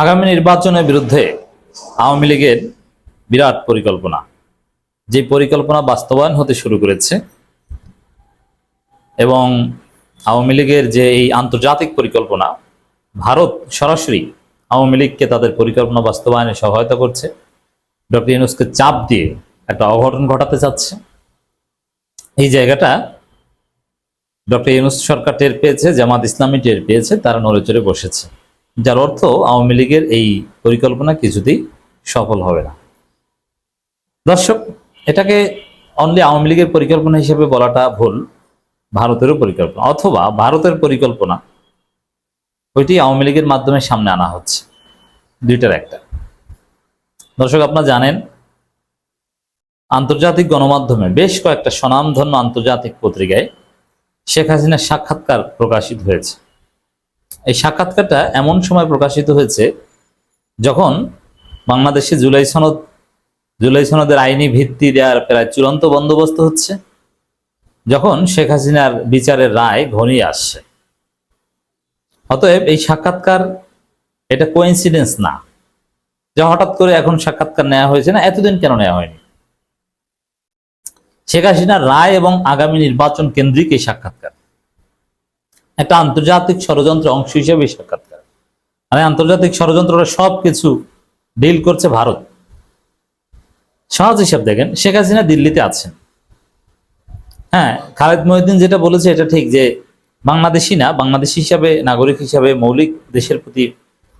আগামী নির্বাচনের বিরুদ্ধে আওয়ামী লীগের বিরাট পরিকল্পনা, যে পরিকল্পনা বাস্তবায়ন হতে শুরু করেছে এবং আওয়ামী লীগের যে এই আন্তর্জাতিক পরিকল্পনা, ভারত সরাসরি আওয়ামী লীগকে তাদের পরিকল্পনা বাস্তবায়নে সহায়তা করছে। ডক্টর ইউনুসকে চাপ দিয়ে একটা অঘটন ঘটাতে চাচ্ছে। এই জায়গাটা ডক্টর ইউনুস সরকার টের পেয়েছে, জামাত ইসলামী টের পেয়েছে, তারা নড়ে চড়ে বসেছে। যার অর্থ আওয়ামী লীগের এই পরিকল্পনা কিছুতেই সফল হবে না। দর্শক, এটাকে অনলি আওয়ামী লীগের পরিকল্পনা হিসেবে বলাটা ভুল, ভারতেরও পরিকল্পনা, অথবা ভারতের পরিকল্পনা, ওইটি আওয়ামী লীগের মাধ্যমে সামনে আনা হচ্ছে। দুইটার একটা। দর্শক, আপনারা জানেন, আন্তর্জাতিক গণমাধ্যমে বেশ কয়েকটা স্বনামধন্য আন্তর্জাতিক পত্রিকায় শেখ হাসিনার সাক্ষাৎকার প্রকাশিত হয়েছে। এই সাক্ষাৎকারটা এমন সময় প্রকাশিত হয়েছে যখন বাংলাদেশে জুলাই সনদ, জুলাই সনদের আইনি ভিত্তি দেওয়ার প্রায় চূড়ান্ত বন্দোবস্ত হচ্ছে, যখন শেখ হাসিনার বিচারের রায় ঘনিয়ে আসছে। অতএব এই সাক্ষাৎকার এটা কোইন্সিডেন্স না। যে হঠাৎ করে এখন সাক্ষাৎকার নেওয়া হয়েছে না, এতদিন কেন নেওয়া হয়নি? শেখ হাসিনার রায় এবং আগামী নির্বাচন কেন্দ্রিক এই সাক্ষাৎকার। একটা আন্তর্জাতিক ষড়যন্ত্র অংশ হিসেবে সাক্ষাৎকার মানে আন্তর্জাতিক ষড়যন্ত্রটা সব কিছু ডিল করছে ভারত। সহজ হিসাব দেখেন, শেখ হাসিনা দিল্লিতে আছেন। হ্যাঁ খালেদ মহিউদ্দিন যেটা বলেছে এটা ঠিক যে বাংলাদেশি না, বাংলাদেশ হিসাবে, নাগরিক হিসাবে, মৌলিক দেশের প্রতি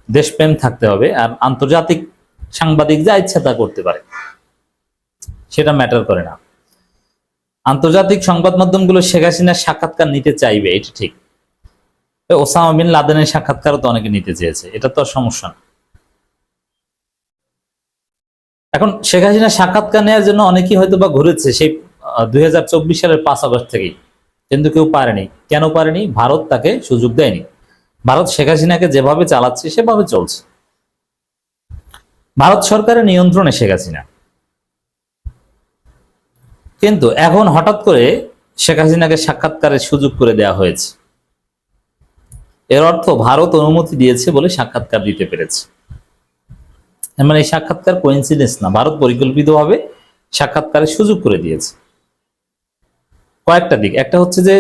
দেশপ্রেম থাকতে হবে আর আন্তর্জাতিক সাংবাদিক যা ইচ্ছা তা করতে পারে। সেটা ম্যাটার করে না। আন্তর্জাতিক সংবাদ মাধ্যমগুলো শেখ হাসিনার সাক্ষাৎকার নিতে চাইবে, এটা ঠিক। ওসামা বিন লাদেনের সাক্ষাৎকারও তো অনেকে নিতে চেয়েছে, এটা তো সমস্যা না। এখন শেখ হাসিনার সাক্ষাৎকার নেওয়ার জন্য অনেকেই হয়তো বা ঘুরেছে, সেই দুই সালের পাঁচ আগস্ট থেকেই। কিন্তু কেউ পারেনি। কেন পারেনি? ভারত তাকে সুযোগ দেয়নি। ভারত শেখ হাসিনাকে যেভাবে চালাচ্ছে, সেভাবে চলছে। ভারত সরকারের নিয়ন্ত্রণে শেখ হাসিনা। কিন্তু এখন হঠাৎ করে শেখ হাসিনাকে সাক্ষাৎকারের সুযোগ করে দেওয়া হয়েছে। এর অর্থ ভারত অনুমতি দিয়েছে বলে সাক্ষাৎকার দিতে পেরেছে। মানে এই সাক্ষাৎকার কোইন্সিডেন্স না, ভারত পরিকল্পিতভাবে সাক্ষাৎকারের সুযোগ করে দিয়েছে। কয়েকটা দিক, একটা হচ্ছে যে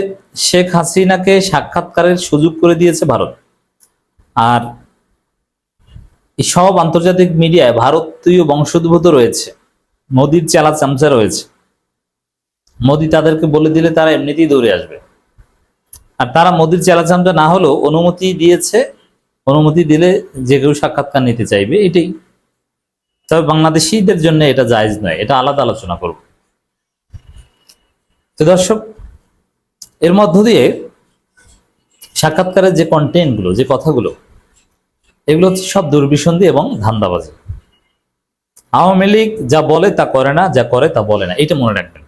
শেখ হাসিনাকে সাক্ষাৎকারের সুযোগ করে দিয়েছে ভারত। আর সব আন্তর্জাতিক মিডিয়ায় ভারতীয় বংশোদ্ভূত রয়েছে, মোদির চালা চামচা রয়েছে। মোদি তাদেরকে বলে দিলে তারা এমনিতেই দৌড়ে আসবে। আর তারা মোদির চালা চামচা না হলেও অনুমতি দিয়েছে, অনুমতি দিলে যে কেউ সাক্ষাৎকার নিতে চাইবে, এটাই। তবে বাংলাদেশিদের জন্য এটা জায়েজ নয়, এটা আলাদা আলোচনা করব। তো দর্শক, এর মধ্য দিয়ে সাক্ষাৎকারের যে কন্টেন্টগুলো যে কথাগুলো, এগুলো হচ্ছে সব দুর্বিসন্ধি এবং ধান্দাবাজি। আওয়ামী লীগ যা বলে তা করে না, যা করে তা বলে না এটা মনে রাখবেন।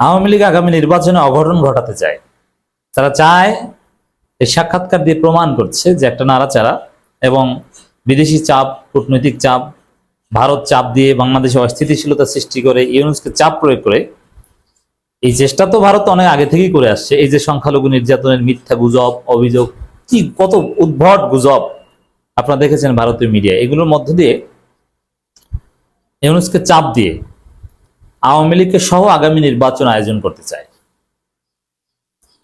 আওয়ামী লীগ আগামী নির্বাচনে অঘটন ঘটাতে চায়। তারা চায় এই সাক্ষাৎকার দিয়ে প্রমাণ করছে যে একটা নাড়াচাড়া এবং বিদেশি চাপ, কূটনৈতিক চাপ, ভারত চাপ দিয়ে বাংলাদেশে অস্থিতিশীলতা সৃষ্টি করে, ইউনুসকে চাপ প্রয়োগ করে। এই চেষ্টা তো ভারত অনেক আগে থেকেই করে আসছে। এই যে সংখ্যালঘু নির্যাতনের মিথ্যা গুজব, অভিযোগ, কি কত উদ্ভট গুজব আপনারা দেখেছেন ভারতীয় মিডিয়া এগুলোর মধ্য দিয়ে ইউনুসকে চাপ দিয়ে আওয়ামী লীগকে সহ আগামী নির্বাচন আয়োজন করতে চায়।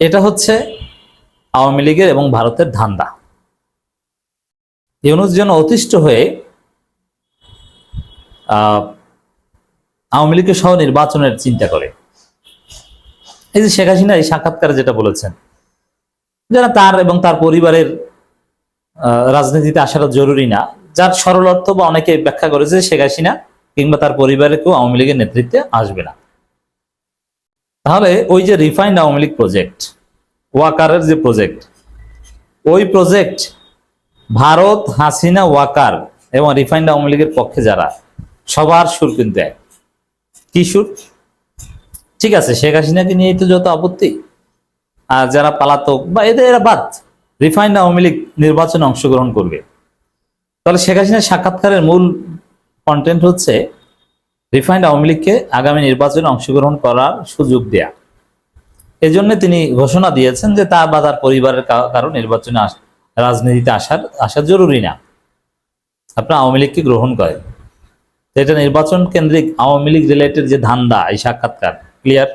এটা হচ্ছে আওয়ামী লীগের এবং ভারতের ধান্দা। ইউনুস যেন অতিষ্ঠ হয়ে আওয়ামী লীগের সহ নির্বাচনের চিন্তা করে। এই যে শেখ হাসিনা এই সাক্ষাৎকারে যেটা বলেছেন যারা তার এবং তার পরিবারের রাজনীতিতে আসাটা জরুরি না, যার সরল অর্থ বা অনেকে ব্যাখ্যা করেছে শেখ হাসিনা কিংবা তার পরিবারের কেউ আওয়ামী লীগের নেতৃত্বে আসবে না। তাহলে ওই যে রিফাইন্ড আওয়ামী লীগ প্রজেক্ট ওয়াকারের যে প্রজেক্ট ওই প্রজেক্ট ভারত, হাসিনা, ওয়াকার এবং রিফাইন্ড আওয়ামী লীগের পক্ষে যারা, সবার সুর কিন্তু এক। কি সুর? ঠিক আছে, শেখ হাসিনাকে নিয়ে তো যত আপত্তি, আর যারা পালাতক বা এদের এরা বাদ রিফাইন্ড আওয়ামী লীগ নির্বাচনে অংশগ্রহণ করবে। তাহলে শেখ হাসিনার সাক্ষাৎকারের মূল কন্টেন্ট হচ্ছে রিফাইন্ড আওয়ামী লীগকে আগামী নির্বাচনে অংশগ্রহণ করার সুযোগ দেয়া। এই জন্য তিনি ঘোষণা দিয়েছেন যে তার বা তার পরিবারের কারও নির্বাচনে রাজনীতিতে আসার, আসা জরুরি না। আপনার আওয়ামী লীগকে গ্রহণ করেন। এটা নির্বাচন কেন্দ্রিক আওয়ামী লীগ রিলেটেড যে ধান্দা, এই সাক্ষাৎকার ক্লিয়ার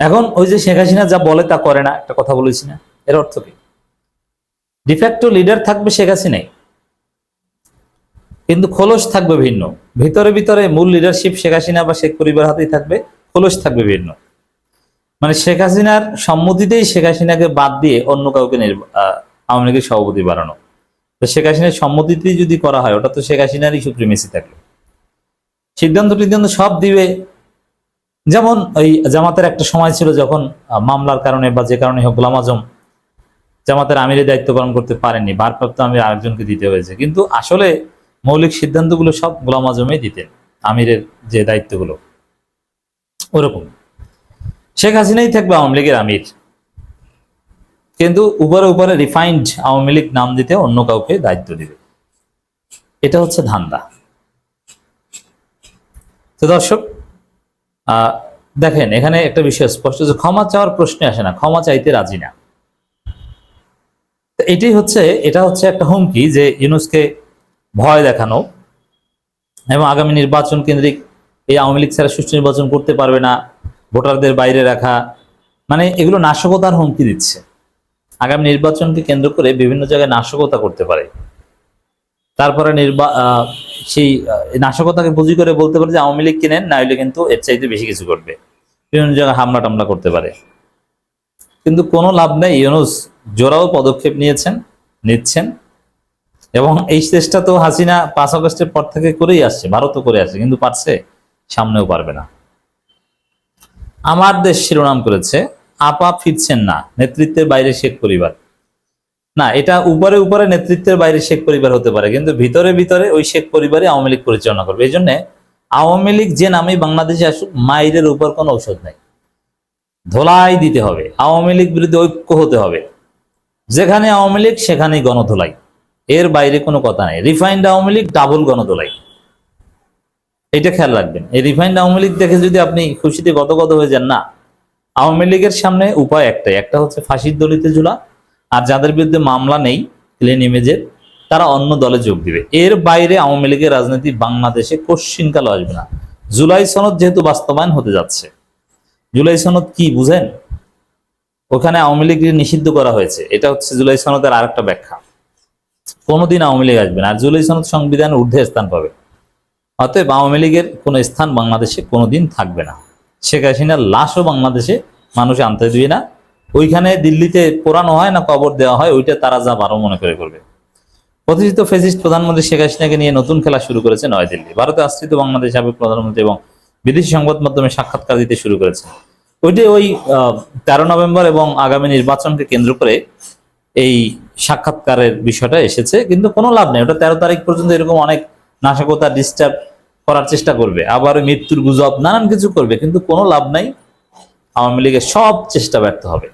এখন ওই যে শেখ হাসিনা যা বলে তা করে না, একটা কথা বলেছি না। এর অর্থ কি? ডিফ্যাক্টো লিডার থাকবে শেখ হাসিনাই। কিন্তু খোলস থাকবে ভিন্ন। ভিতরে ভিতরে মূল লিডারশিপ শেখ হাসিনা বা শেখ পরিবার হাতেই থাকবে, খোলস থাকবে ভিন্ন। মানে শেখ হাসিনার সম্মতিতেই শেখ হাসিনাকে বাদ দিয়ে অন্য কাউকে আওয়ামী লীগের সভাপতি বাড়ানো তো শেখ হাসিনার সম্মতিতেই যদি করা হয়, ওটা তো শেখ হাসিনারই সুপ্রিমেসি থাকবে। সিদ্ধান্ত টিদ্ধান্ত সব দিবে। যেমন ওই জামাতের একটা সময় ছিল যখন মামলার কারণে বা যে কারণে হোক গোলাম আজম জামাতের আমিরের দায়িত্ব পালন করতে পারেননি, ভারপ্রাপ্ত আমির আরেকজনকে দিতে হয়েছে। কিন্তু আসলে মৌলিক সিদ্ধান্তগুলো সব গোলাম আজমই দিতেন, আমিরের যে দায়িত্বগুলো। ওরকম। শেখ হাসিনাই থাকবে আওয়ামী লীগের আমির। কিন্তু উপরে উপরে রিফাইন্ড আওয়ামী লীগ নাম দিতে অন্য কাউকে দায়িত্ব দিবে। এটা হচ্ছে ধান্দা। তো দর্শক দেখেন, এখানে একটা বিষয় স্পষ্ট যে ক্ষমা চাওয়ার প্রশ্নে আসে না, ক্ষমা চাইতে রাজি না। এটাই হচ্ছে, এটা হচ্ছে একটা হুমকি যে ইউনুসকে ভয় দেখানো এবং আগামী নির্বাচন কেন্দ্রিক এই আওয়ামী লীগ ছাড়া সুষ্ঠু নির্বাচন করতে পারবে না, ভোটারদের বাইরে রাখা মানে এগুলো নাশকতার হুমকি দিচ্ছে। আগামী নির্বাচনকে কেন্দ্র করে বিভিন্ন জায়গায় নাশকতা করতে পারে। তারপরে নির্বা সেই নাশকতাকে পুঁজি করে বলতে পারে যে আওয়ামী লীগ কিনেন, না হলে কিন্তু এর চাইতে বেশি কিছু করবে। বিভিন্ন জায়গায় হামলা টামলা করতে পারে। কিন্তু কোনো লাভ নেই, ইউনুস জোরাও পদক্ষেপ নিয়েছেন, নিচ্ছেন। এবং এই চেষ্টা তো হাসিনা পাঁচ আগস্টের পর থেকে করেই আসছে, ভারতও করে আসছে, কিন্তু পারছে, সামনেও পারবে না। আমার দেশ শিরোনাম করেছে, আপা ফিরছেন না, নেতৃত্বের বাইরে শেখ পরিবার। না, এটা উপরে উপরে নেতৃত্বের বাইরে শেখ পরিবার হতে পারে, কিন্তু ভিতরে ভিতরে ওই শেখ পরিবারে আওয়ামী লীগ পরিচালনা করবে। এই জন্য আওয়ামী লীগ যে নামে বাংলাদেশে আসুক, মাইরের উপর কোনো ঔষধ নেই। ধোলাই দিতে হবে, আওয়ামী লীগ বিরুদ্ধে ঐক্য হতে হবে। যেখানে আওয়ামী লীগ, সেখানেই গণধোলাই। এর বাইরে কোনো কথা নেই। রিফাইন্ড আওয়ামী লীগ ডাবল গণধোলাই এটা খেয়াল রাখবেন। এই রিফাইন্ড আওয়ামী লীগ দেখে যদি আপনি খুশিতে গদগদ হয়ে যান, না। আওয়ামী লীগের সামনে উপায় একটাই। একটা হচ্ছে ফাঁসির দলিতে ঝুলা, আর যাদের বিরুদ্ধে মামলা নেই ক্লিন ইমেজের তারা অন্য দলে যোগ দিবে। এর বাইরে আওয়ামী লীগের রাজনীতি বাংলাদেশে কোশ্চিনকাল আসবে না। জুলাই সনদ যেহেতু বাস্তবায়ন হতে যাচ্ছে, জুলাই সনদ কি বুঝেন? ওখানে আওয়ামী লীগকে নিষিদ্ধ করা হয়েছে। এটা হচ্ছে জুলাই সনদের আরেকটা ব্যাখ্যা। কোনোদিন আওয়ামী লীগ আসবে না। আর জুলাই সনদ সংবিধানের ঊর্ধ্বে স্থান পাবে। অতএব আওয়ামী লীগের কোনো স্থান বাংলাদেশে কোনোদিন থাকবে না। শেখ হাসিনার লাশও বাংলাদেশে মানুষ আনতে দিবে না। ওইখানে দিল্লিতে পোড়ানো হয় না, কবর দেওয়া হয়, ওইটা তারা যা বারো মনে করে করবে। প্রতিষ্ঠিত ফেসিস্ট প্রধানমন্ত্রী শেখ হাসিনাকে নিয়ে নতুন খেলা শুরু করেছে নয়াদিল্লি। ভারতে আশ্রিত বাংলাদেশ সাবেক প্রধানমন্ত্রী এবং বিদেশি সংবাদ মাধ্যমে সাক্ষাৎকার দিতে শুরু করেছে। ওইটাই ওই তেরো নভেম্বর এবং আগামী নির্বাচনকে কেন্দ্র করে এই সাক্ষাৎকারের বিষয়টা এসেছে, কিন্তু কোনো লাভ নেই। ওটা তেরো তারিখ পর্যন্ত এরকম অনেক নাশকতা ডিস্টার্ব করার চেষ্টা করবে আবার মৃত্যুর গুজব, নানান কিছু করবে, কিন্তু কোনো লাভ নাই। আওয়ামী লীগের সব চেষ্টা ব্যর্থ হবে।